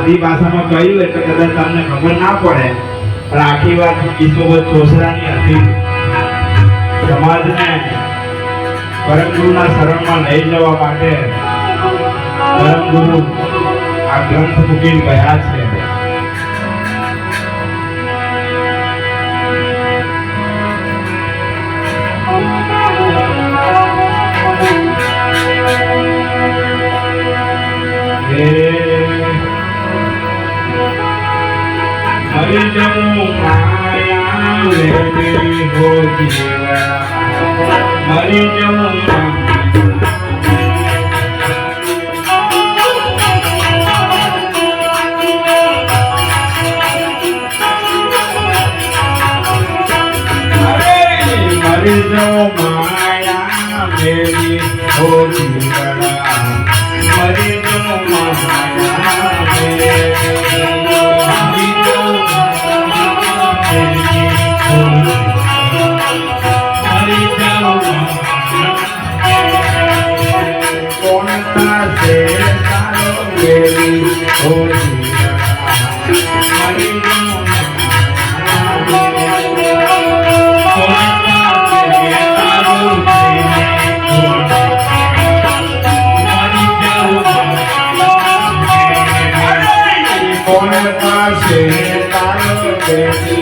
સાદી ભાષામાં કહ્યું એટલે કદાચ તમને ખબર ના પડે, પણ આખી વાત ઈસોબત ચોસરાની હતી. સમાજને પરમગુરુના શરણમાં લઈ જવા માટે પરમગુરુ આ ગ્રંથ મૂકીને ગયા છે. મરી જવું મરી જવું Thank you.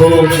Yeah.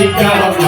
Africa.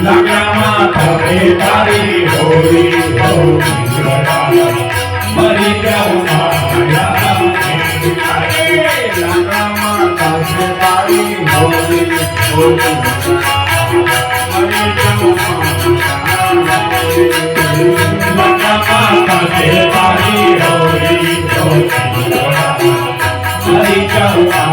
લગ્નમાં તમે તારી હોરી હોરી મરી જાઉં લગ્નમાં તમે તારી હોરી હોરી મરી જાઉં Thank you.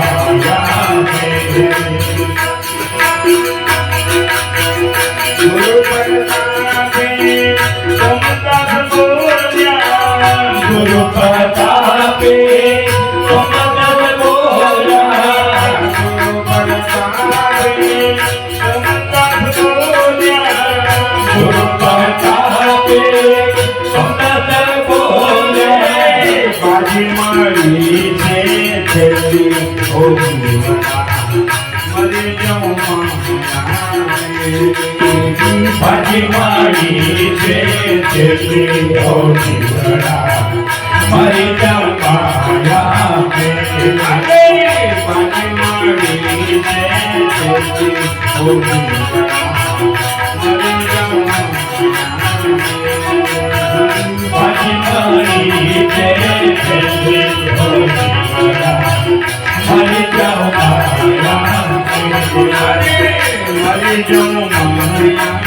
મારી જો મારી